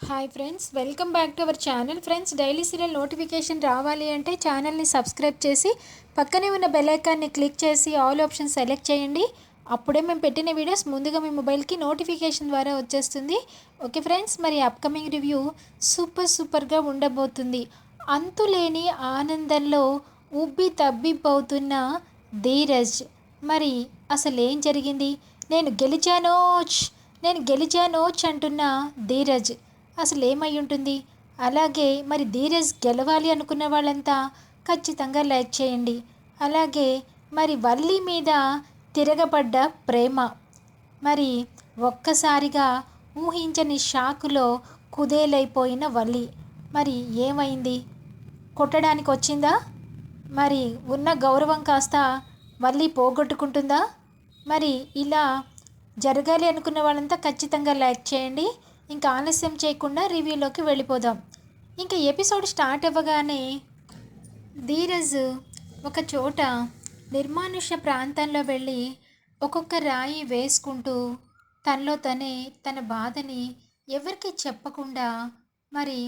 Hi friends welcome back to our channel friends daily serial notification రావాలి అంటే ఛానల్ని subscribe చేసి పక్కనే ఉన్న బెల్ ఐకాన్ని క్లిక్ చేసి ఆల్ ఆప్షన్ సెలెక్ట్ చేయండి. అప్పుడే మేము పెట్టిన వీడియోస్ ముందుగా మీ మొబైల్కి నోటిఫికేషన్ ద్వారా వచ్చేస్తుంది. ఓకే ఫ్రెండ్స్ మరి అప్కమింగ్ రివ్యూ సూపర్ సూపర్గా ఉండబోతుంది. అంతులేని ఆనందంలో ఉబ్బి తబ్బిబ్బవుతున్న ధీరజ్. మరి అసలు ఏం జరిగింది? నేను గెలిచానోచ్ నేను గెలిచానోచ్ అంటున్న ధీరజ్. అసలు ఏమై ఉంటుంది అలాగే మరి ధీరజ్ గెలవాలి అనుకున్న వాళ్ళంతా ఖచ్చితంగా లైక్ చేయండి. అలాగే మరి వల్లి మీద తిరగబడ్డ ప్రేమ. మరి ఒక్కసారిగా ఊహించని షాకులో కుదేలైపోయిన వల్లి. మరి ఏమైంది? కొట్టడానికి వచ్చిందా మరి ఉన్న గౌరవం కాస్త వల్లి పోగొట్టుకుంటుందా? మరి ఇలా జరగాలి అనుకున్న వాళ్ళంతా ఖచ్చితంగా లైక్ చేయండి. ఇంకా ఆలస్యం చేయకుండా రివ్యూలోకి వెళ్ళిపోదాం. ఇంకా ఎపిసోడ్ స్టార్ట్ అవ్వగానే ధీరజ్ ఒక చోట నిర్మానుష్య ప్రాంతంలో వెళ్ళి ఒక్కొక్క రాయి వేసుకుంటూ తనలో తనే తన బాధని ఎవరికి చెప్పకుండా మరి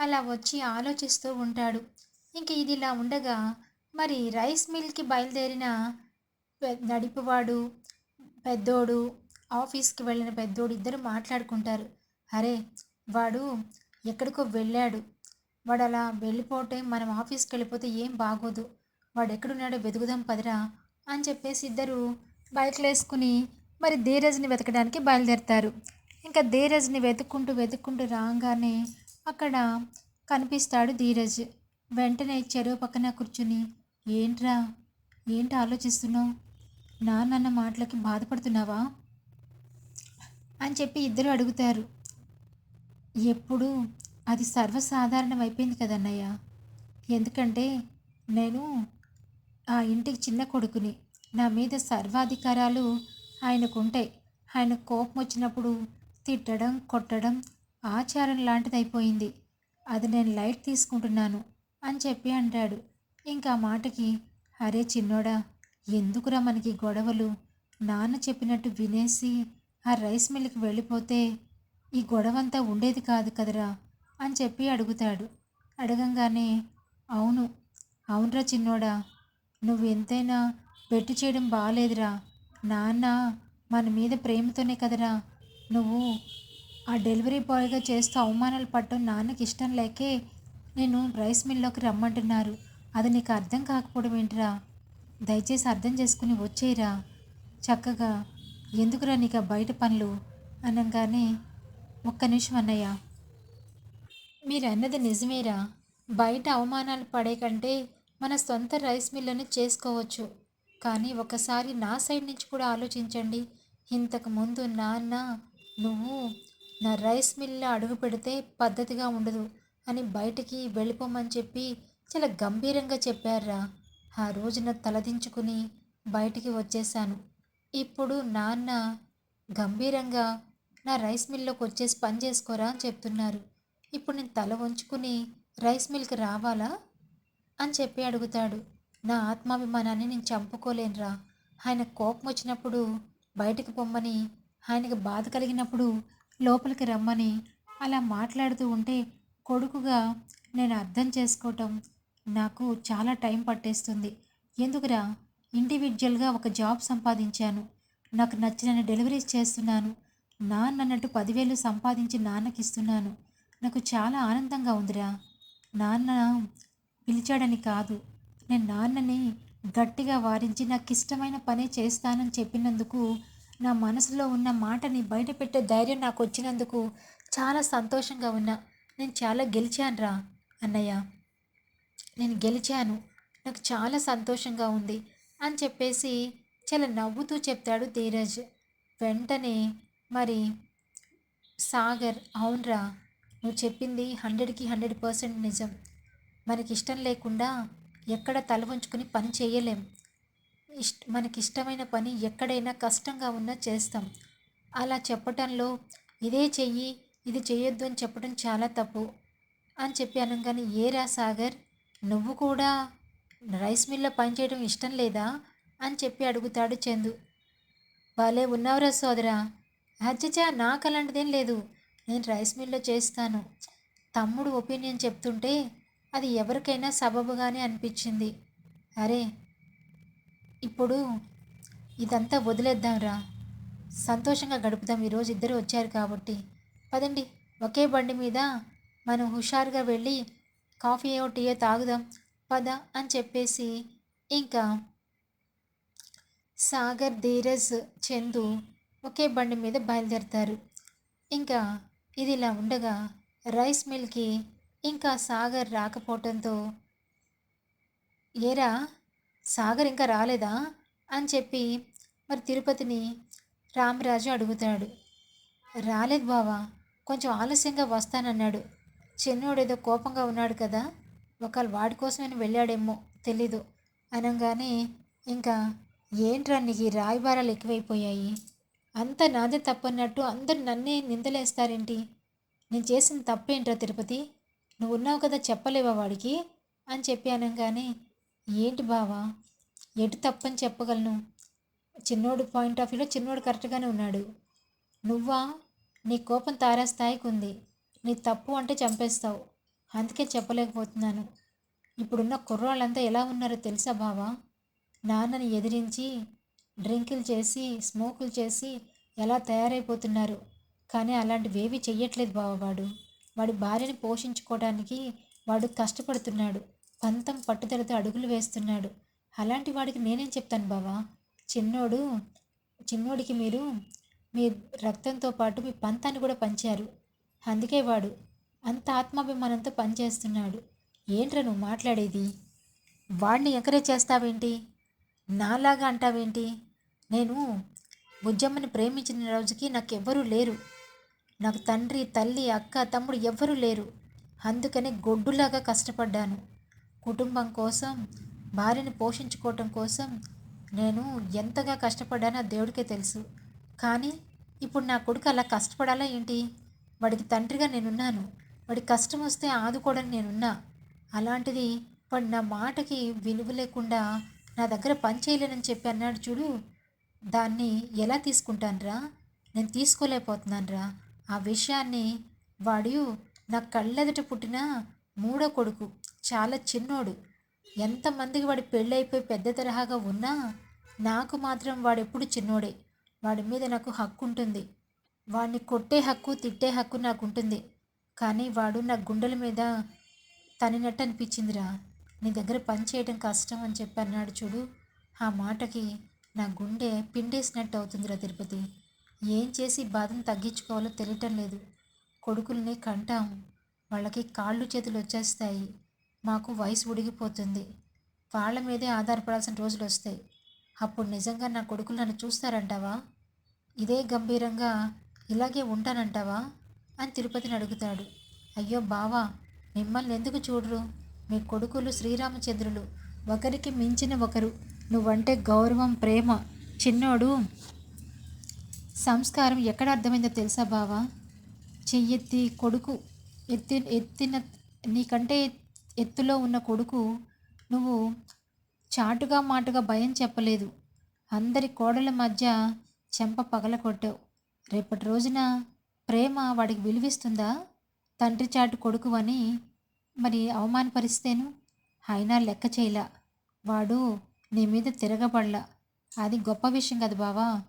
అలా వచ్చి ఆలోచిస్తూ ఉంటాడు. ఇంక ఇది ఇలా ఉండగా మరి రైస్ మిల్కి బయలుదేరిన నడిపివాడు పెద్దోడు ఆఫీస్కి వెళ్ళిన పెద్దోడు ఇద్దరు మాట్లాడుకుంటారు. అరే వాడు ఎక్కడికో వెళ్ళాడు. వాడు అలా వెళ్ళిపోతే మనం ఆఫీస్కి వెళ్ళిపోతే ఏం బాగోదు. వాడు ఎక్కడున్నాడో వెతుకుదాం పదిరా అని చెప్పేసి ఇద్దరు బైక్లు వేసుకుని మరి ధీరజ్ని వెతకడానికి బయలుదేరుతారు. ఇంకా ధీరజ్ని వెతుక్కుంటూ వెతుక్కుంటూ రాగానే అక్కడ కనిపిస్తాడు ధీరజ్. వెంటనే చెరువు పక్కన కూర్చుని ఏంట్రా? ఏంటి ఆలోచిస్తున్నావు? నాన్న మాటలకి బాధపడుతున్నావా? అని చెప్పి ఇద్దరు అడుగుతారు. ఎప్పుడు? అది సర్వసాధారణం అయిపోయింది కదన్నయ్య. ఎందుకంటే నేను ఆ ఇంటికి చిన్న కొడుకుని. నా మీద సర్వాధికారాలు ఆయనకు ఉంటాయి ఆయన కోపం వచ్చినప్పుడు తిట్టడం కొట్టడం ఆచారం లాంటిదైపోయింది. అది నేను లైట్ తీసుకుంటున్నాను అని చెప్పి అంటాడు. ఇంకా మాటకి అరే చిన్నోడా ఎందుకురా మనకి గొడవలు? నాన్న చెప్పినట్టు వినేసి ఆ రైస్ మిల్కి వెళ్ళిపోతే ఈ గొడవంతా ఉండేది కాదు కదరా? అని చెప్పి అడుగుతాడు. అడగంగానే అవును అవునరా చిన్నోడా నువ్వు ఎంతైనా పెట్టి చేయడం బాగాలేదురా నాన్న మన మీద ప్రేమతోనే కదరా. నువ్వు ఆ డెలివరీ బాయ్గా చేస్తూ అవమానాలు పట్టడం నాన్నకి ఇష్టం లేకే నేను రైస్ మిల్లోకి రమ్మంటున్నారు. అది నీకు అర్థం కాకపోవడం ఏంటిరా? దయచేసి అర్థం చేసుకుని వచ్చేయరా. చక్కగా ఎందుకురా నీకు ఆ బయట పనులు? అనగానే ఒక్క నిమిషం అన్నయ్య. మీరు అన్నది నిజమేరా. బయట అవమానాలు పడే కంటే మన సొంత రైస్ మిల్లుని చేసుకోవచ్చు. కానీ ఒకసారి నా సైడ్ నుంచి కూడా ఆలోచించండి. ఇంతకు ముందు నాన్న నువ్వు నా రైస్ మిల్లో అడుగు పెడితే పద్ధతిగా ఉండదు అని బయటికి వెళ్ళిపోమని చెప్పి చాలా గంభీరంగా చెప్పారా. ఆ రోజున తలదించుకుని బయటికి వచ్చేసాను ఇప్పుడు నాన్న గంభీరంగా నా రైస్ మిల్లోకి వచ్చేసి పని చేసుకోరా అని చెప్తున్నారు. ఇప్పుడు నేను తల వంచుకుని రైస్ మిల్కి రావాలా అని చెప్పి అడుగుతాడు. నా ఆత్మాభిమానాన్ని నేను చంపుకోలేనురా. ఆయన కోపం వచ్చినప్పుడు బయటకు పొమ్మని ఆయనకు బాధ కలిగినప్పుడు లోపలికి రమ్మని అలా మాట్లాడుతూ ఉంటే కొడుకుగా నేను అర్థం చేసుకోవటం నాకు చాలా టైం పట్టేస్తుంది. ఎందుకురా? ఇండివిజువల్గా ఒక జాబ్ సంపాదించాను. నాకు నచ్చిన డెలివరీస్ చేస్తున్నాను. నాన్నన్నట్టు పదివేలు సంపాదించి నాన్నకి ఇస్తున్నాను నాకు చాలా ఆనందంగా ఉందిరా. నాన్న పిలిచాడని కాదు. నేను నాన్నని గట్టిగా వారించి నాకు ఇష్టమైన పనే చేస్తానని చెప్పినందుకు నా మనసులో ఉన్న మాటని బయటపెట్టే ధైర్యం నాకు వచ్చినందుకు చాలా సంతోషంగా ఉన్నా. నేను చాలా గెలిచానురా అన్నయ్య. నేను గెలిచాను. నాకు చాలా సంతోషంగా ఉంది అని చెప్పేసి చాలా నవ్వుతూ చెప్తాడు ధీరజ్. వెంటనే మరి సాగర్ అవునరా నువ్వు చెప్పింది హండ్రెడ్కి హండ్రెడ్ పర్సెంట్ నిజం. మనకి ఇష్టం లేకుండా ఎక్కడ తల వంచుకుని పని చేయలేం. ఇష్ట మనకి ఇష్టమైన పని ఎక్కడైనా కష్టంగా ఉన్నా చేస్తాం. అలా చెప్పటంలో ఇదే చెయ్యి ఇది చేయొద్దు అని చెప్పడం చాలా తప్పు అని చెప్పి అనగానే ఏరా సాగర్ నువ్వు కూడా రైస్ మిల్లో పనిచేయడం ఇష్టం లేదా? అని చెప్పి అడుగుతాడు చందు. భలే ఉన్నావురా సోదరా అచ్చచ్చా నాకు అలాంటిదేం లేదు. నేను రైస్ మిల్లో చేస్తాను. తమ్ముడు ఒపీనియన్ చెప్తుంటే అది ఎవరికైనా సబబుగానే అనిపించింది. అరే ఇప్పుడు ఇదంతా వదిలేద్దాంరా సంతోషంగా గడుపుదాం. ఈరోజు ఇద్దరు వచ్చారు కాబట్టి. పదండి ఒకే బండి మీద మనం హుషారుగా వెళ్ళి కాఫీయో టీయో తాగుదాం. పద అని చెప్పేసి ఇంకా సాగర్ ధీరజ్ చందు ఒకే బండి మీద బయలుదేరుతారు. ఇంకా ఇది ఇలా ఉండగా రైస్ మిల్కి ఇంకా సాగర్ రాకపోవటంతో ఏరా సాగర్ ఇంకా రాలేదా? అని చెప్పి మరి తిరుపతిని రామరాజు అడుగుతాడు. రాలేదు బావా కొంచెం ఆలస్యంగా వస్తానన్నాడు. చిన్నోడు ఏదో కోపంగా ఉన్నాడు కదా ఒకవేళ వాడి కోసమని వెళ్ళాడేమో తెలీదు. అనగానే ఇంకా ఏంట్రా నీకు ఈ రాయబారాలు ఎక్కువైపోయాయి? అంతా నాదే తప్పన్నట్టు అందరు నన్నే నిందలేస్తారేంటి? నేను చేసిన తప్పేంట్రా తిరుపతి? నువ్వు ఉన్నావు కదా చెప్పలేవా వాడికి? అని చెప్పి అనగానే ఏంటి బావా? ఎటు తప్పని చెప్పగలను? చిన్నోడు పాయింట్ ఆఫ్ వ్యూలో చిన్నోడు కరెక్ట్గానే ఉన్నాడు. నువ్వా? నీ కోపం తారాస్థాయికి ఉంది. నీ తప్పు అంటే చంపేస్తావు. అందుకే చెప్పలేకపోతున్నాను. ఇప్పుడున్న కుర్రాళ్ళంతా ఎలా ఉన్నారో తెలుసా బావా? నాన్నని ఎదిరించి డ్రింకులు చేసి స్మోకులు చేసి ఎలా తయారైపోతున్నారు. కానీ అలాంటివేవి చెయ్యట్లేదు బావ వాడు. వాడి భార్యని పోషించుకోవడానికి వాడు కష్టపడుతున్నాడు. పంతం పట్టుదలతో అడుగులు వేస్తున్నాడు. అలాంటి వాడికి నేనేం చెప్తాను బావా? చిన్నోడు చిన్నోడికి మీరు మీ రక్తంతో పాటు మీ పంతాన్ని కూడా పంచారు. అందుకే వాడు అంత ఆత్మాభిమానంతో పనిచేస్తున్నాడు. ఏంట్రా నువ్వు మాట్లాడేది? వాడిని ఎంకరేజ్ చేస్తావేంటి? నాలాగా అంటావేంటి? నేను బుజ్జమ్మని ప్రేమించిన రోజుకి నాకు ఎవ్వరూ లేరు. నాకు తండ్రి తల్లి అక్క తమ్ముడు ఎవ్వరూ లేరు. అందుకనే గొడ్డులాగా కష్టపడ్డాను. కుటుంబం కోసం భార్యని పోషించుకోవటం కోసం నేను ఎంతగా కష్టపడ్డానో దేవుడికే తెలుసు. కానీ ఇప్పుడు నా కొడుకు అలా కష్టపడాలా ఏంటి? వాడికి తండ్రిగా నేనున్నాను. వాడి కష్టం వస్తే ఆదుకోవడానికి నేనున్నా. అలాంటిది వాడు నా మాటకి విలువ లేకుండా నా దగ్గర పని చేయలేనని చెప్పి అన్నాడు చూడు. దాన్ని ఎలా తీసుకుంటానురా? నేను తీసుకోలేకపోతున్నానురా. ఆ విషయాన్ని వాడు నా కళ్ళెదుట పుట్టిన మూడో కొడుకు చాలా చిన్నోడు. ఎంతమందికి వాడి పెళ్ళైపోయి పెద్ద తరహాగా ఉన్నా నాకు మాత్రం వాడెప్పుడు చిన్నోడే. వాడి మీద నాకు హక్కు ఉంటుంది వాడిని కొట్టే హక్కు తిట్టే హక్కు నాకు ఉంటుంది కానీ వాడు నా గుండెల మీద తనినట్టు అనిపించిందిరా నీ దగ్గర పని చేయడం కష్టం అని చెప్పి అన్నాడు చూడు. ఆ మాటకి నా గుండె పిండేసినట్టు అవుతుందిరా తిరుపతి. ఏం చేసి బాధను తగ్గించుకోవాలో తెలియటం లేదు. కొడుకుల్ని కంటాం వాళ్ళకి కాళ్ళు చేతులు వచ్చేస్తాయి. మాకు వయసు ఉడిగిపోతుంది. వాళ్ళ మీదే ఆధారపడాల్సిన రోజులు వస్తాయి. అప్పుడు నిజంగా నా కొడుకులు నన్ను చూస్తారంటావా? ఇదే గంభీరంగా ఇలాగే ఉంటానంటావా? అని తిరుపతిని అడుగుతాడు. అయ్యో బావా మిమ్మల్ని ఎందుకు చూడరు? మీ కొడుకులు శ్రీరామచంద్రులు. ఒకరికి మించిన ఒకరు. నువ్వంటే గౌరవం ప్రేమ. చిన్నోడు సంస్కారం ఎక్కడ అర్థమైందో తెలుసా బావా? చెయ్యెత్తి కొడుకు ఎత్తి ఎత్తిన నీకంటే ఎత్తులో ఉన్న కొడుకు నువ్వు చాటుగా మాటుగా భయం చెప్పలేదు. అందరి కోడల మధ్య చెంప పగల కొట్టావు. రేపటి రోజున ప్రేమ వాడికి విలువిస్తుందా? తండ్రి చాటు కొడుకు అని మరి అవమానపరిస్తేను? అయినా లెక్క చేయలా. వాడు నీ మీద తిరగబడలా. అది గొప్ప విషయం కదా బావా.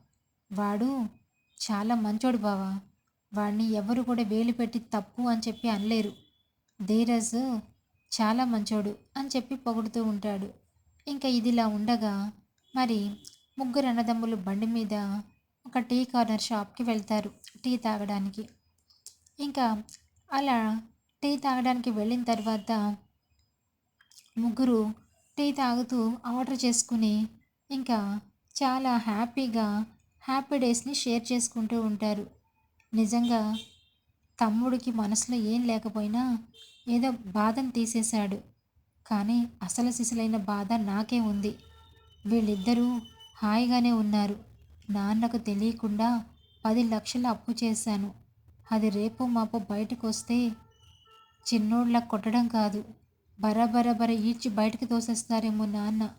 వాడు చాలా మంచోడు బావా. వాడిని ఎవరు కూడా వేలు పెట్టి తప్పు అని చెప్పి అనలేరు. ధీరజ్ చాలా మంచోడు అని చెప్పి పొగుడుతూ ఉంటాడు. ఇంకా ఇదిలా ఉండగా మరి ముగ్గురు అన్నదమ్ములు బండి మీద ఒక టీ కార్నర్ షాప్కి వెళ్తారు టీ తాగడానికి. ఇంకా అలా టీ తాగడానికి వెళ్ళిన తర్వాత ముగ్గురు టీ తాగుతూ ఆర్డర్ చేసుకుని ఇంకా చాలా హ్యాపీగా హ్యాపీ డేస్ని షేర్ చేసుకుంటూ ఉంటారు. నిజంగా తమ్ముడికి మనసులో ఏం లేకపోయినా ఏదో బాధను తీసేశాడు. కానీ అసలు సిసలైన బాధ నాకే ఉంది. వీళ్ళిద్దరూ హాయిగానే ఉన్నారు. నాన్నకు తెలియకుండా పది లక్షలు అప్పు చేశాను. అది రేపు మాపు బయటకు వస్తే చిన్నోళ్ళ కొట్టడం కాదు. బరబరబర ఈడ్చి బయటకు తోసేస్తారేమో నాన్న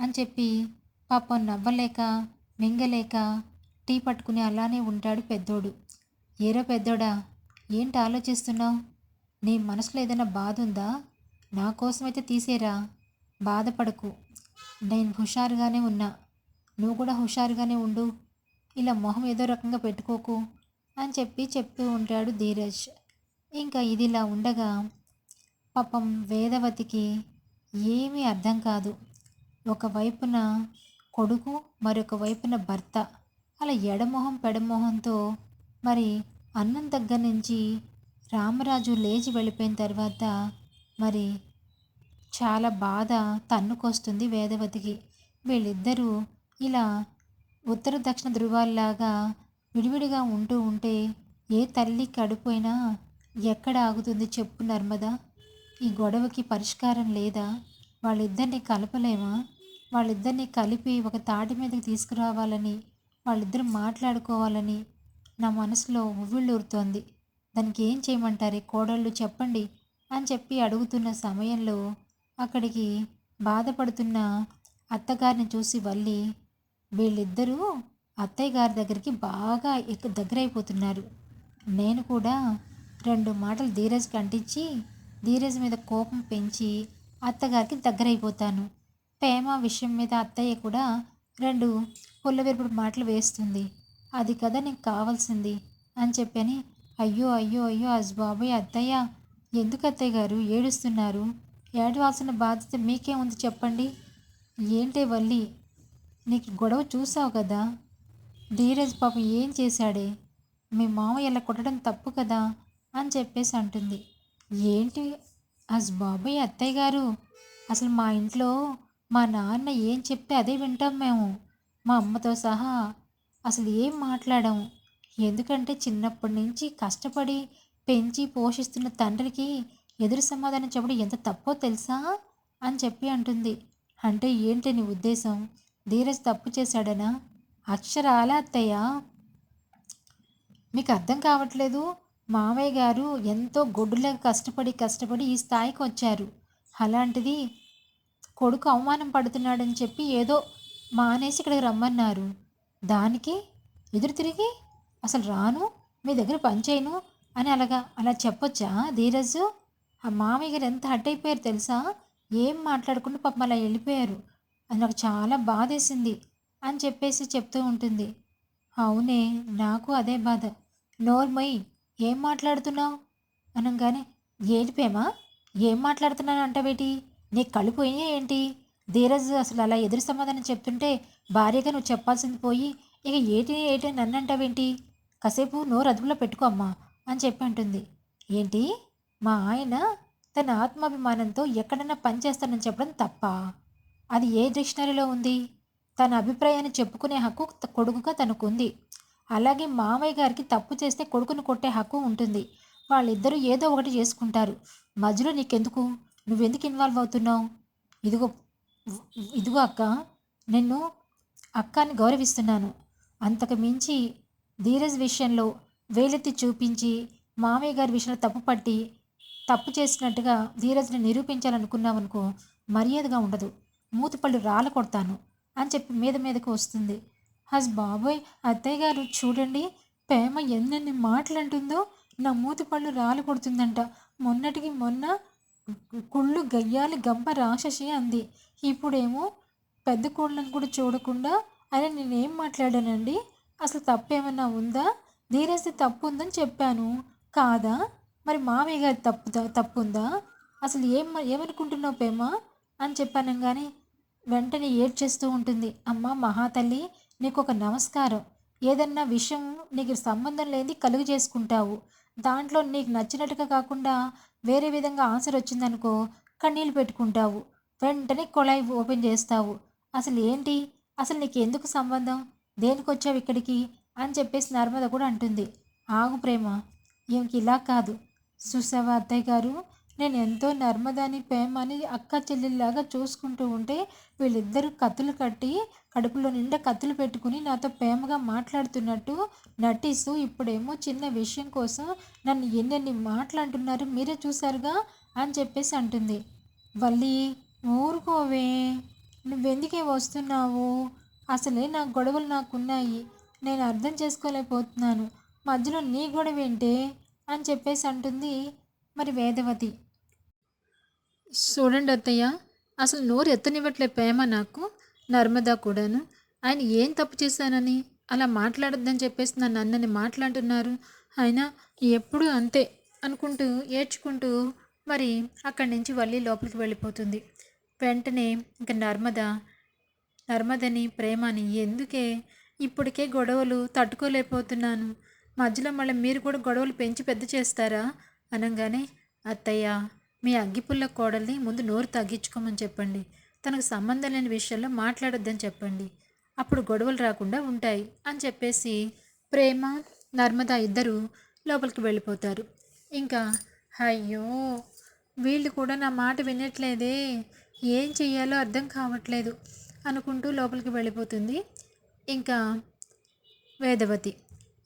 అని చెప్పి పాపం నవ్వలేక మింగలేక టీ పట్టుకుని అలానే ఉంటాడు పెద్దోడు. ఏరో పెద్దోడా ఏంటి ఆలోచిస్తున్నావు? నీ మనసులో ఏదైనా బాధ ఉందా? నా కోసమైతే తీసేరా బాధపడకు. నేను హుషారుగానే ఉన్నా. నువ్వు కూడా హుషారుగానే ఉండు. ఇలా మొహం ఏదో రకంగా పెట్టుకోకు అని చెప్పి చెప్తూ ఉంటాడు ధీరజ్. ఇంకా ఇదిలా ఉండగా పాపం వేదవతికి ఏమీ అర్థం కాదు. ఒకవైపున కొడుకు మరొక వైపున భర్త. అలా ఎడమొహం పెడమొహంతో మరి అన్నం దగ్గర నుంచి రామరాజు లేచి వెళ్ళిపోయిన తర్వాత మరి చాలా బాధ తన్నుకొస్తుంది వేదవతికి. వీళ్ళిద్దరూ ఇలా ఉత్తర దక్షిణ ధృవాల్లాగా విడివిడిగా ఉంటూ ఉంటే ఏ తల్లి కడిపోయినా ఎక్కడ ఆగుతుంది చెప్పు నర్మదా? ఈ గొడవకి పరిష్కారం లేదా? వాళ్ళిద్దరిని కలపలేమా? వాళ్ళిద్దరిని కలిపి ఒక తాటి మీదకి తీసుకురావాలని వాళ్ళిద్దరు మాట్లాడుకోవాలని నా మనసులో ఉవ్విళ్ళూరుతోంది. దానికి ఏం చేయమంటారు? కోడళ్ళు చెప్పండి అని చెప్పి అడుగుతున్న సమయంలో అక్కడికి బాధపడుతున్న అత్తగారిని చూసి వల్లి వీళ్ళిద్దరూ అత్తయ్య గారి దగ్గరికి బాగా ఎక్కువ దగ్గరైపోతున్నారు. నేను కూడా రెండు మాటలు ధీరజ్కి కంటించి ధీరజ్ మీద కోపం పెంచి అత్తగారికి దగ్గరైపోతాను. ప్రేమ విషయం మీద అత్తయ్య కూడా రెండు పుల్లవిరుపుడు మాటలు వేస్తుంది. అది కదా నీకు కావాల్సింది అని చెప్పని అయ్యో అయ్యో అయ్యో అజ్ బాబాయ్ అత్తయ్య ఎందుకు అత్తయ్య గారు ఏడుస్తున్నారు? ఏడవాల్సిన బాధ్యత మీకేముంది చెప్పండి. ఏంటే వల్లి నీకు గొడవ చూసావు కదా? ధీరజ్ పాపం ఏం చేశాడే? మీ మామ ఇలా కొట్టడం తప్పు కదా? అని చెప్పేసి అంటుంది. ఏంటి? అస్ బాబాయ్ అత్తయ్య గారు అసలు మా ఇంట్లో మా నాన్న ఏం చెప్తే అదే వింటాం మేము. మా అమ్మతో సహా అసలు ఏం మాట్లాడాం? ఎందుకంటే చిన్నప్పటి నుంచి కష్టపడి పెంచి పోషిస్తున్న తండ్రికి ఎదురు సమాధానం చెప్పడం ఎంత తప్పో తెలుసా? అని చెప్పి అంటుంది. అంటే ఏంటి నీ ఉద్దేశం? ధీరజ్ తప్పు చేశాడనా? అక్షరాల అత్తయ్య? మీకు అర్థం కావట్లేదు? మామయ్య గారు ఎంతో గొడ్డులాగా కష్టపడి కష్టపడి ఈ స్థాయికి వచ్చారు. అలాంటిది కొడుకు అవమానం పడుతున్నాడని చెప్పి ఏదో మానేసి ఇక్కడికి రమ్మన్నారు. దానికి ఎదురు తిరిగి అసలు రాను మీ దగ్గర పనిచేయను అని అలాగా అలా చెప్పొచ్చా ధీరజ్? ఆ మామయ్య గారు ఎంత హట్ అయిపోయారు తెలుసా? ఏం మాట్లాడకుండా పాపం అలా వెళ్ళిపోయారు. అది నాకు చాలా బాధేసింది అని చెప్పేసి చెప్తూ ఉంటుంది. అవునే నాకు అదే బాధ. నోర్మయ్ ఏం మాట్లాడుతున్నావు? అనగానే ఏడిపోయామా ఏం మాట్లాడుతున్నాను అంటావేటి నీకు కళ్ళు పోయినా ఏంటి? ధీరజ్ అసలు అలా ఎదురు సమాధానం చెప్తుంటే భార్యగా నువ్వు చెప్పాల్సింది పోయి ఇక ఏటి ఏటి నన్ను అంటావేంటి కాసేపు నోరు అదుపులో పెట్టుకో అమ్మా అని చెప్పి అంటుంది. ఏంటి? మా ఆయన తన ఆత్మాభిమానంతో ఎక్కడైనా పని చేస్తానని చెప్పడం తప్ప? అది ఏ డిక్షనరీలో ఉంది? తన అభిప్రాయాన్ని చెప్పుకునే హక్కు కొడుకుగా తనకుంది. అలాగే మామయ్య గారికి తప్పు చేస్తే కొడుకును కొట్టే హక్కు ఉంటుంది. వాళ్ళిద్దరూ ఏదో ఒకటి చేసుకుంటారు. మధ్యలో నీకెందుకు? నువ్వెందుకు ఇన్వాల్వ్ అవుతున్నావు? ఇదిగో ఇదిగో అక్క నిన్ను అక్కని గౌరవిస్తున్నాను. అంతకు మించి ధీరజ్ విషయంలో వేలెత్తి చూపించి మామయ్య గారి విషయంలో తప్పు పట్టి తప్పు చేసినట్టుగా ధీరజ్ని నిరూపించాలనుకున్నావనుకో మర్యాదగా ఉండదు. మూతుపళ్ళు రాళ్ళ కొడతాను అని చెప్పి మీద మీదకు వస్తుంది. హస్ బాబోయ్ అత్తయ్య గారు చూడండి ప్రేమ ఎన్నెన్ని మాటలు అంటుందో నా మూతి పళ్ళు రాలు కొడుతుందంట. మొన్నటికి మొన్న కుళ్ళు గయ్యాలి గంప రాక్షసి అంది. ఇప్పుడేమో పెద్ద కోళ్ళను కూడా చూడకుండా అరే నేనేం మాట్లాడానండి? అసలు తప్పేమన్నా ఉందా? ధీరస్తే తప్పు ఉందని చెప్పాను. కాదా? మరి మామయ్య గారి తప్పుదా తప్పు ఉందా అసలు ఏం ఏమనుకుంటున్నావు పేమా అని చెప్పాను కానీ వెంటనే ఏడ్చేస్తూ ఉంటుంది. అమ్మ మహాతల్లి నీకు ఒక నమస్కారం. ఏదన్నా విషయం నీకు సంబంధం లేని కలుగు చేసుకుంటావు. దాంట్లో నీకు నచ్చినట్టుగా కాకుండా వేరే విధంగా ఆన్సర్ వచ్చిందనుకో కన్నీళ్ళు పెట్టుకుంటావు. వెంటనే కొళాయి ఓపెన్ చేస్తావు. అసలు ఏంటి? అసలు నీకు ఎందుకు సంబంధం? దేనికి వచ్చావు ఇక్కడికి? అని చెప్పేసి నర్మద కూడా అంటుంది. ఆగు ప్రేమ. ఈమెకి ఇలా కాదు. చూసావా అత్తయ్య గారు? నేను ఎంతో నర్మదాని ప్రేమని అక్క చెల్లెల్లాగా చూసుకుంటూ ఉంటే వీళ్ళిద్దరూ కత్తులు కట్టి కడుపులో నిండా కత్తులు పెట్టుకుని నాతో ప్రేమగా మాట్లాడుతున్నట్టు నటిస్తూ ఇప్పుడేమో చిన్న విషయం కోసం నన్ను ఎన్నెన్ని మాట్లాడుతున్నారు మీరే చూసారుగా అని చెప్పేసి అంటుంది. వల్లి ఊరుకోవే. నువ్వెందుకే వస్తున్నావు? అసలే నా గొడవలు నాకున్నాయి. నేను అర్థం చేసుకోలేకపోతున్నాను. మధ్యలో నీ గొడవ ఏంటే అని చెప్పేసి అంటుంది మరి వేదవతి. చూడండి అత్తయ్య అసలు నోరు ఎత్తనివ్వట్లే ప్రేమ నాకు నర్మదా కూడాను. ఆయన ఏం తప్పు చేశానని? అలా మాట్లాడొద్దని చెప్పేసి నన్ను అన్నని మాట్లాడుతున్నారు. ఆయన ఎప్పుడు అంతే అనుకుంటూ ఏడ్చుకుంటూ మరి అక్కడి నుంచి వల్లి లోపలికి వెళ్ళిపోతుంది. వెంటనే ఇంకా నర్మద నర్మదని ప్రేమని ఎందుకే? ఇప్పటికే గొడవలు తట్టుకోలేకపోతున్నాను. మధ్యలో మళ్ళీ మీరు కూడా గొడవలు పెంచి పెద్ద చేస్తారా? అనగానే అత్తయ్య మీ అగ్గిపుల్ల కోడల్ని ముందు నోరు తగ్గించుకోమని చెప్పండి. తనకు సంబంధం లేని విషయంలో మాట్లాడొద్దని చెప్పండి. అప్పుడు గొడవలు రాకుండా ఉంటాయి అని చెప్పేసి ప్రేమ నర్మద ఇద్దరు లోపలికి వెళ్ళిపోతారు. ఇంకా అయ్యో వీళ్ళు కూడా నా మాట వినట్లేదే. ఏం చెయ్యాలో అర్థం కావట్లేదు అనుకుంటూ లోపలికి వెళ్ళిపోతుంది. ఇంకా వేదవతి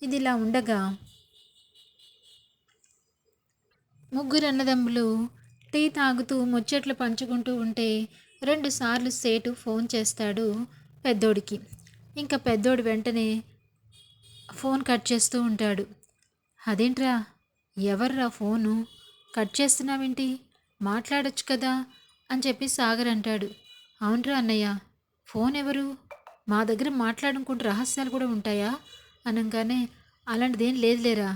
ఇది ఇలా ఉండగా ముగ్గురు అన్నదమ్ములు టీ తాగుతూ ముచ్చట్లు పంచుకుంటూ ఉంటే రెండుసార్లు సేటు ఫోన్ చేస్తాడు పెద్దోడికి. ఇంకా పెద్దోడు వెంటనే ఫోన్ కట్ చేస్తూ ఉంటాడు. అదేంట్రా ఎవర్రా ఫోను? కట్ చేస్తున్నావేంటి? మాట్లాడొచ్చు కదా అని చెప్పి సాగర్ అంటాడు. అవునరా అన్నయ్య ఫోన్ ఎవరు మా దగ్గర మాట్లాడుకుంటూ రహస్యాలు కూడా ఉంటాయా? అనగానే అలాంటిదేం లేదులేరా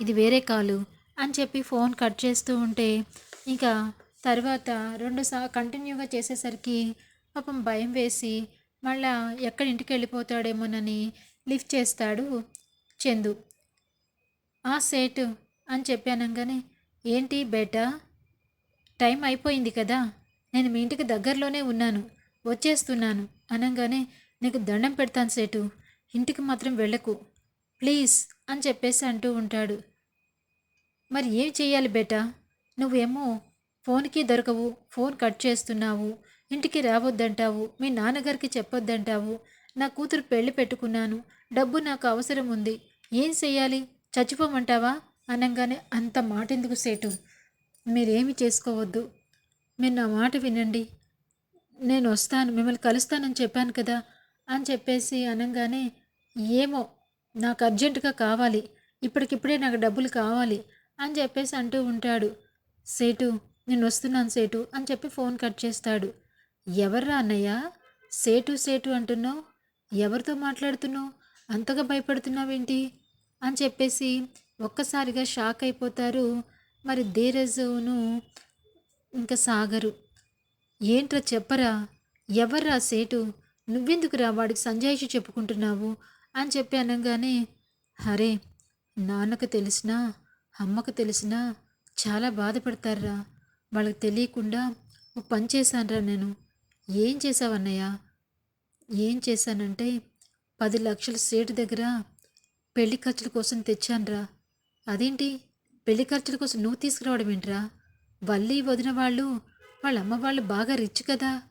ఇది వేరే కాలు. అని చెప్పి ఫోన్ కట్ చేస్తూ ఉంటే ఇంకా తర్వాత రెండు సా కంటిన్యూగా చేసేసరికి పాపం భయం వేసి మళ్ళా ఎక్కడ ఇంటికి వెళ్ళిపోతాడేమోనని లిఫ్ట్ చేస్తాడు చందు. ఆ సేటు అని చెప్పి ఏంటి బేటా? టైం అయిపోయింది కదా? నేను మీ ఇంటికి దగ్గరలోనే ఉన్నాను వచ్చేస్తున్నాను. అనగానే నీకు దండం పెడతాను సేటు ఇంటికి మాత్రం వెళ్ళకు ప్లీజ్ అని చెప్పేసి అంటూ ఉంటాడు. మరి ఏం చెయ్యాలి బేటా? నువ్వేమో ఫోన్కి దొరకవు ఫోన్ కట్ చేస్తున్నావు ఇంటికి రావద్దంటావు మీ నాన్నగారికి చెప్పొద్దంటావు నా కూతురు పెళ్ళి పెట్టుకున్నాను డబ్బు నాకు అవసరం ఉంది ఏం చెయ్యాలి? చచ్చిపోమంటావా? అనగానే అంత మాట ఎందుకు సేటు? మీరేమి చేసుకోవద్దు. మీరు నా మాట వినండి. నేను వస్తాను మిమ్మల్ని కలుస్తానని చెప్పాను కదా అని చెప్పేసి అనగానే ఏమో నాకు అర్జెంటుగా కావాలి ఇప్పటికిప్పుడే నాకు డబ్బులు కావాలి అని చెప్పేసి అంటూ ఉంటాడు. సేటు నేను వస్తున్నాను సేటు అని చెప్పి ఫోన్ కట్ చేస్తాడు. ఎవర్రా అన్నయ్య? సేటు సేటు అంటున్నావు? ఎవరితో మాట్లాడుతున్నావు? అంతగా భయపడుతున్నావేంటి? అని చెప్పేసి ఒక్కసారిగా షాక్ అయిపోతారు. మరి ధీరజును ఇంకా సాగరు. ఏంట్రా చెప్పరా? ఎవర్రా సేటు? నువ్వెందుకురా వాడికి సంజాయిషి చెప్పుకుంటున్నావు? అని చెప్పి అనగానే హరే నాన్నకు తెలిసినా అమ్మకు తెలిసినా చాలా బాధపడతారా వాళ్ళకి తెలియకుండా ఓ పని చేశానురా నేను. ఏం చేసావన్నయ్య ఏం చేశానంటే పది లక్షల సేటు దగ్గర పెళ్ళి ఖర్చుల కోసం తెచ్చానురా. అదేంటి? పెళ్ళి ఖర్చుల కోసం నువ్వు తీసుకురావడం ఏంట్రా? వల్లి వదిన వాళ్ళు వాళ్ళ అమ్మ వాళ్ళు బాగా రిచ్ కదా.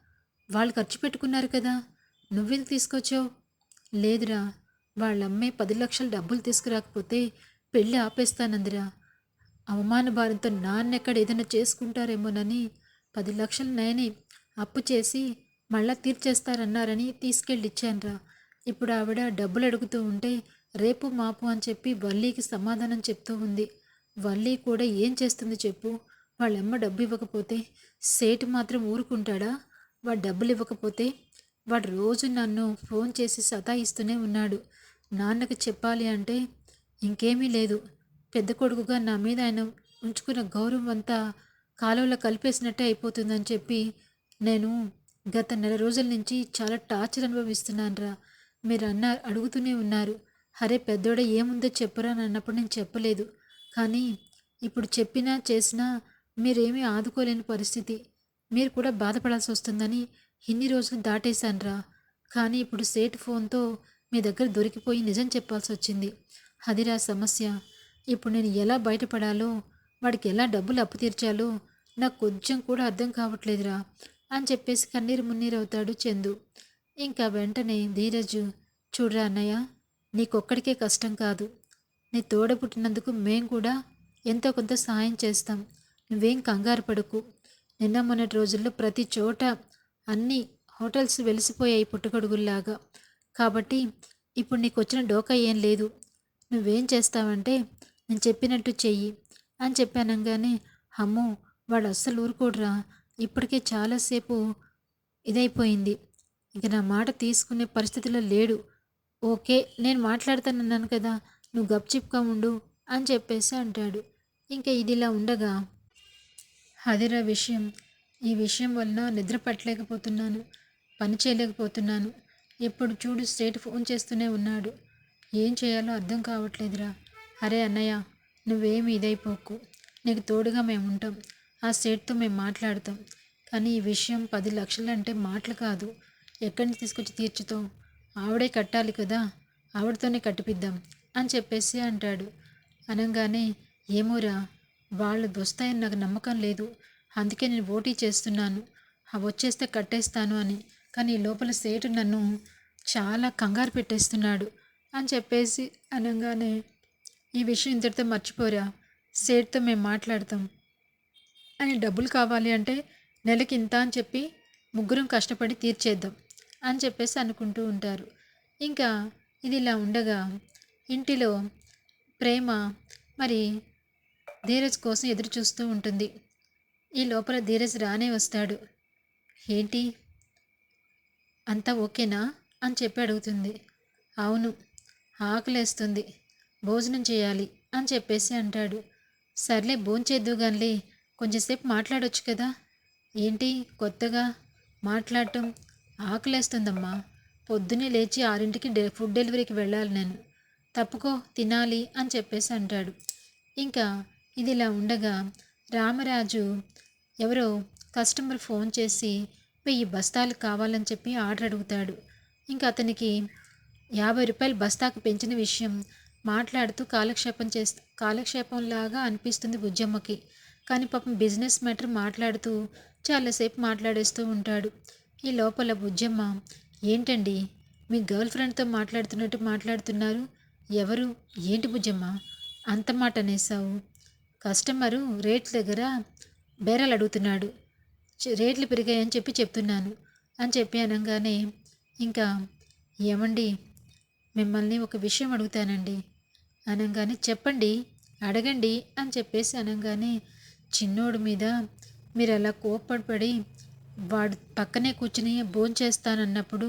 వాళ్ళు ఖర్చు పెట్టుకున్నారు కదా. నువ్వెందుకు తీసుకొచ్చావు? లేదురా. వాళ్ళమ్మే పది లక్షల డబ్బులు తీసుకురాకపోతే పెళ్ళి ఆపేస్తానందిరా. అవమాన భారంతో నాన్నెక్కడ ఏదైనా చేసుకుంటారేమోనని పది లక్షలు నయని అప్పు చేసి మళ్ళా తీర్చేస్తారన్నారని తీసుకెళ్ళి ఇచ్చానురా ఇప్పుడు ఆవిడ డబ్బులు అడుగుతూ ఉంటే రేపు మాపు అని చెప్పి వల్లీకి సమాధానం చెప్తూ ఉంది. వల్లి కూడా ఏం చేస్తుంది చెప్పు? వాళ్ళమ్మ డబ్బు ఇవ్వకపోతే సేటు మాత్రం ఊరుకుంటాడా? వాడు డబ్బులు ఇవ్వకపోతే వాడు రోజు నన్ను ఫోన్ చేసి సతాయిస్తూనే ఉన్నాడు. నాన్నకు చెప్పాలి అంటే ఇంకేమీ లేదు. పెద్ద కొడుకుగా నా మీద ఆయన ఉంచుకున్న గౌరవం అంతా కాలువలో కలిపేసినట్టే అయిపోతుందని చెప్పి నేను గత నెల రోజుల నుంచి చాలా టార్చర్ అనుభవిస్తున్నానరా. మీరు అన్న అడుగుతూనే ఉన్నారు. అరే పెద్దోడ ఏముందో చెప్పరా అని అన్నప్పుడు నేను చెప్పలేదు. కానీ ఇప్పుడు చెప్పినా చేసినా మీరేమీ ఆదుకోలేని పరిస్థితి. మీరు కూడా బాధపడాల్సి వస్తుందని ఇన్ని రోజులు దాటేశాన్రా. కానీ ఇప్పుడు సేట్ ఫోన్తో మీ దగ్గర దొరికిపోయి నిజం చెప్పాల్సి వచ్చింది. అదిరా సమస్య. ఇప్పుడు నేను ఎలా బయటపడాలో వాడికి ఎలా డబ్బులు అప్పు తీర్చాలో నాకు కొంచెం కూడా అర్థం కావట్లేదురా అని చెప్పేసి కన్నీరు మున్నీరు అవుతాడు చందు. ఇంకా వెంటనే ధీరజు చూడరా అన్నయ్య నీకొక్కడికే కష్టం కాదు. నీ తోడ పుట్టినందుకు మేం కూడా ఎంతో కొంత సహాయం చేస్తాం. నువ్వేం కంగారు పడుకు. నిన్న మొన్నటి రోజుల్లో ప్రతి చోట అన్ని హోటల్స్ వెలిసిపోయాయి పుట్టగొడుగుల్లాగా కాబట్టి ఇప్పుడు నీకు వచ్చిన డోకా ఏం లేదు. నువ్వేం చేస్తావంటే నేను చెప్పినట్టు చెయ్యి అని చెప్పానంగానే అమ్మో వాడు అస్సలు ఊరుకోడురా. ఇప్పటికే చాలాసేపు ఇదైపోయింది. ఇక నా మాట తీసుకునే పరిస్థితిలో లేడు. ఓకే నేను మాట్లాడతానన్నాను కదా నువ్వు గప్చిప్గా ఉండు అని చెప్పేసి అంటాడు. ఇంకా ఇదిలా ఉండగా అదిరా విషయం. ఈ విషయం వలన నిద్ర పట్టలేకపోతున్నాను పని చేయలేకపోతున్నాను. ఎప్పుడు చూడు స్ట్రేట్ ఫోన్ చేస్తూనే ఉన్నాడు. ఏం చేయాలో అర్థం కావట్లేదురా. అరే అన్నయ్య నువ్వేమి ఇదైపోకు. నీకు తోడుగా మేము ఉంటాం ఆ సేట్తో మేము మాట్లాడతాం. కానీ ఈ విషయం పది లక్షలు అంటే మాటలు కాదు. ఎక్కడి నుంచి తీసుకొచ్చి తీర్చుతావు? ఆవిడే కట్టాలి కదా. ఆవిడతోనే కట్టిపిద్దాం అని చెప్పేసి అంటాడు. అనగానే ఏమోరా వాళ్ళు వస్తాయని నాకు నమ్మకం లేదు. అందుకే నేను పోటీ చేస్తున్నాను. అవి వచ్చేస్తే కట్టేస్తాను అని. కానీ ఈ లోపల సేటు నన్ను చాలా కంగారు పెట్టేస్తున్నాడు. అని చెప్పేసి అనగానే ఈ విషయం ఇంతటితో మర్చిపోరా. సేట్తో మేము మాట్లాడతాం. అని డబ్బులు కావాలి అంటే నెలకి ఇంత అని చెప్పి ముగ్గురం కష్టపడి తీర్చేద్దాం అని చెప్పేసి అనుకుంటూ ఉంటారు. ఇంకా ఇది ఇలా ఉండగా ఇంటిలో ప్రేమ మరి ధీరజ్ కోసం ఎదురు చూస్తూ ఉంటుంది. ఈ లోపల ధీరజ్ రానే వస్తాడు. ఏంటి? అంతా ఓకేనా? అని చెప్పి అడుగుతుంది. అవును. ఆకలేస్తుంది. భోజనం చేయాలి అని చెప్పేసి అంటాడు. సర్లే భోంచేద్దు గానిలే కొంచెంసేపు మాట్లాడొచ్చు కదా. ఏంటి కొత్తగా మాట్లాడటం? ఆకలేస్తుందమ్మా. పొద్దున్నే లేచి ఆరింటికి డె ఫుడ్ డెలివరీకి వెళ్ళాలి నేను. తప్పుకో తినాలి అని చెప్పేసి అంటాడు. ఇంకా ఇది ఇలా ఉండగా రామరాజు ఎవరో కస్టమర్ ఫోన్ చేసి వెయ్యి బస్తాలు కావాలని చెప్పి ఆర్డర్ అడుగుతాడు. ఇంకా అతనికి యాభై రూపాయలు బస్తాకు పెంచిన విషయం మాట్లాడుతూ కాలక్షేపం చేస్తూ కాలక్షేపంలాగా అనిపిస్తుంది బుజ్జమ్మకి. కానీ పాపం బిజినెస్ మ్యాటర్ మాట్లాడుతూ చాలాసేపు మాట్లాడేస్తూ ఉంటాడు. ఈ లోపల బుజ్జమ్మ ఏంటండి? మీ గర్ల్ ఫ్రెండ్తో మాట్లాడుతున్నట్టు మాట్లాడుతున్నారు. ఎవరు? ఏంటి బుజ్జమ్మ? అంత మాట అనేసావు కస్టమరు రేట్ల దగ్గర బేరాలు అడుగుతున్నాడు. రేట్లు పెరిగాయని చెప్పి చెప్తున్నాను అని చెప్పి అనగానే ఇంకా ఏమండి? మిమ్మల్ని ఒక విషయం అడుగుతానండి. అనగానే చెప్పండి అడగండి అని చెప్పేసి అనగానే చిన్నోడి మీద మీరు అలా కోప్పడిపడి వాడు పక్కనే కూర్చుని భోంచేస్తానన్నప్పుడు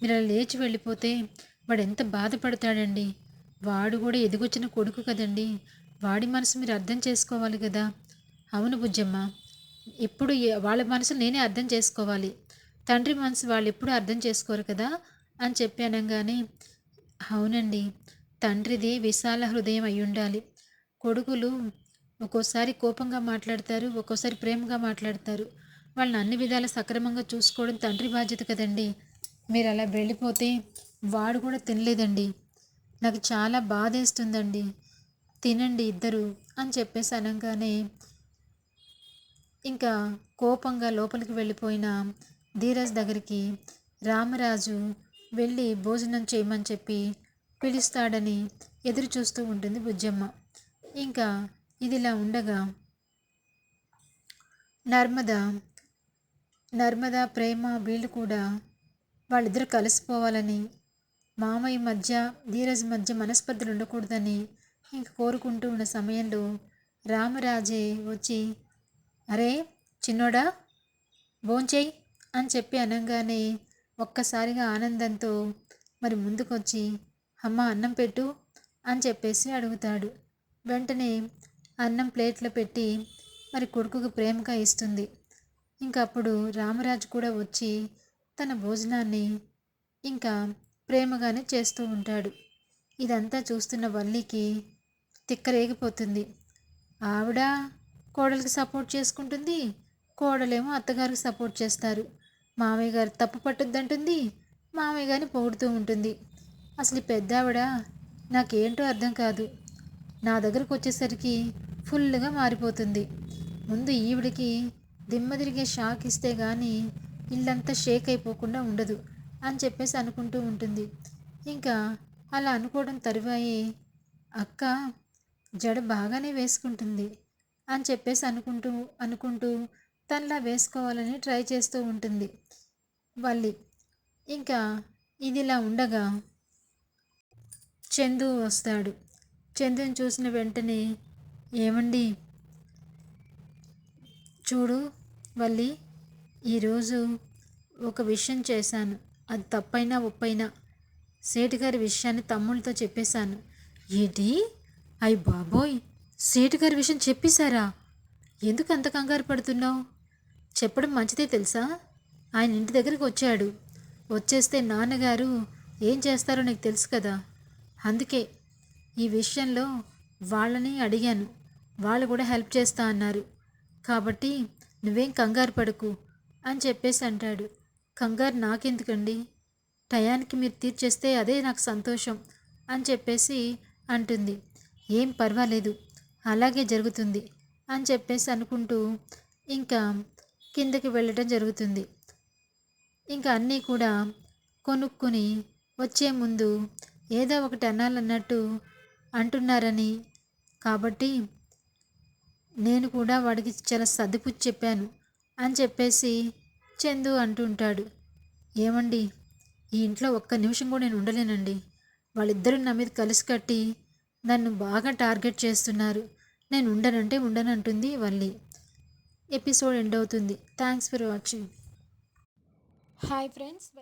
మీరు అలా లేచి వెళ్ళిపోతే వాడు ఎంత బాధపడతాడండి. వాడు కూడా ఎదిగొచ్చిన కొడుకు కదండి. వాడి మనసు మీరు అర్థం చేసుకోవాలి కదా. అవును బుజ్జమ్మ ఇప్పుడు వాళ్ళ మనసు నేనే అర్థం చేసుకోవాలి. తండ్రి మనసు వాళ్ళు ఎప్పుడూ అర్థం చేసుకోరు కదా అని చెప్పి అనగానే అవునండి. తండ్రిది విశాల హృదయం అయి ఉండాలి కొడుకులు ఒక్కోసారి కోపంగా మాట్లాడతారు ఒక్కోసారి ప్రేమగా మాట్లాడతారు. వాళ్ళని అన్ని విధాల సక్రమంగా చూసుకోవడం తండ్రి బాధ్యత కదండి. మీరు అలా వెళ్ళిపోతే వాడు కూడా తినలేదండి. నాకు చాలా బాధేస్తుందండి. తినండి ఇద్దరు అని చెప్పేసి అనగానే ఇంకా కోపంగా లోపలికి వెళ్ళిపోయిన ధీరజ్ దగ్గరికి రామరాజు వెళ్ళి భోజనం చేయమని చెప్పి పిలుస్తాడని ఎదురు చూస్తూ ఉంటుంది బుజ్జమ్మ. ఇంకా ఇదిలా ఉండగా నర్మద నర్మద ప్రేమ వీళ్ళు కూడా వాళ్ళిద్దరు కలిసిపోవాలని మామయ్య మధ్య ధీరజ్ మధ్య మనస్పర్ధలు ఉండకూడదని ఇంక కోరుకుంటూ ఉన్న సమయంలో రామరాజే వచ్చి అరే చిన్నోడా భోంచేయి అని చెప్పి అనగానే ఒక్కసారిగా ఆనందంతో మరి ముందుకొచ్చి అమ్మ అన్నం పెట్టు అని చెప్పేసి అడుగుతాడు. వెంటనే అన్నం ప్లేట్లో పెట్టి మరి కొడుకుకు ప్రేమగా ఇస్తుంది. ఇంకా అప్పుడు రామరాజు కూడా వచ్చి తన భోజనాన్ని ఇంకా ప్రేమగానే చేస్తూ ఉంటాడు. ఇదంతా చూస్తున్న వల్లికి తిక్కరేగిపోతుంది. ఆవిడ కోడలికి సపోర్ట్ చేసుకుంటుంది కోడలేమో అత్తగారికి సపోర్ట్ చేస్తారు మామయ్య గారు తప్పు పట్టుద్దంటుంది మామయ్య గారిని పొగుడుతూ ఉంటుంది. అసలు ఈ పెద్ద ఆవిడ నాకేంటో అర్థం కాదు. నా దగ్గరకు వచ్చేసరికి ఫుల్గా మారిపోతుంది. ముందు ఈవిడికి దిమ్మ తిరిగే షాక్ ఇస్తే కానీ ఇల్లంతా షేక్ అయిపోకుండా ఉండదు అని చెప్పేసి అనుకుంటూ ఉంటుంది. ఇంకా అలా అనుకోవడం తరువాయి అక్క జడ బాగానే వేసుకుంటుంది అని చెప్పేసి అనుకుంటూ అనుకుంటూ తనలా వేసుకోవాలని ట్రై చేస్తూ ఉంటుంది వల్లి. ఇంకా ఇదిలా ఉండగా చందు వస్తాడు. చందుని చూసిన వెంటనే ఏమండి? చూడు వల్లి ఈరోజు ఒక విషయం చేశాను. అది తప్పైనా ఒప్పైనా సేటు గారి విషయాన్ని తమ్ముళ్ళతో చెప్పేశాను. ఏంటి? అయ్యి బాబోయ్! సేటు గారి విషయం చెప్పేశారా? ఎందుకు అంత కంగారు పడుతున్నావు? చెప్పడం మంచిదే తెలుసా? ఆయన ఇంటి దగ్గరికి వచ్చాడు. వచ్చేస్తే నాన్నగారు ఏం చేస్తారో నీకు తెలుసు కదా? అందుకే ఈ విషయంలో వాళ్ళని అడిగాను. వాళ్ళు కూడా హెల్ప్ చేస్తా అన్నారు. కాబట్టి నువ్వేం కంగారు పడకు అని చెప్పేసి అంటాడు. కంగారు నాకెందుకండి? టయానికి మీరు తీర్చేస్తే అదే నాకు సంతోషం అని చెప్పేసి అంటుంది. ఏం పర్వాలేదు అలాగే జరుగుతుంది అని చెప్పేసి అనుకుంటూ ఇంకా కిందకి వెళ్ళటం జరుగుతుంది. ఇంకా అన్నీ కూడా కొనుక్కొని వచ్చే ముందు ఏదో ఒకటి అనాలన్నట్టు అంటున్నారని. కాబట్టి నేను కూడా వాడికి చాలా సర్దిపుచ్చి చెప్పాను అని చెప్పేసి చందు అంటుంటాడు ఏమండి ఈ ఇంట్లో ఒక్క నిమిషం కూడా నేను ఉండలేనండి. వాళ్ళిద్దరూ నా మీద కలిసి కట్టి నన్ను బాగా టార్గెట్ చేస్తున్నారు. నేను ఉండనంటే ఉండనంటుంది వల్లి. ఎపిసోడ్ ఎండ్ అవుతుంది. Thanks for watching. Hi friends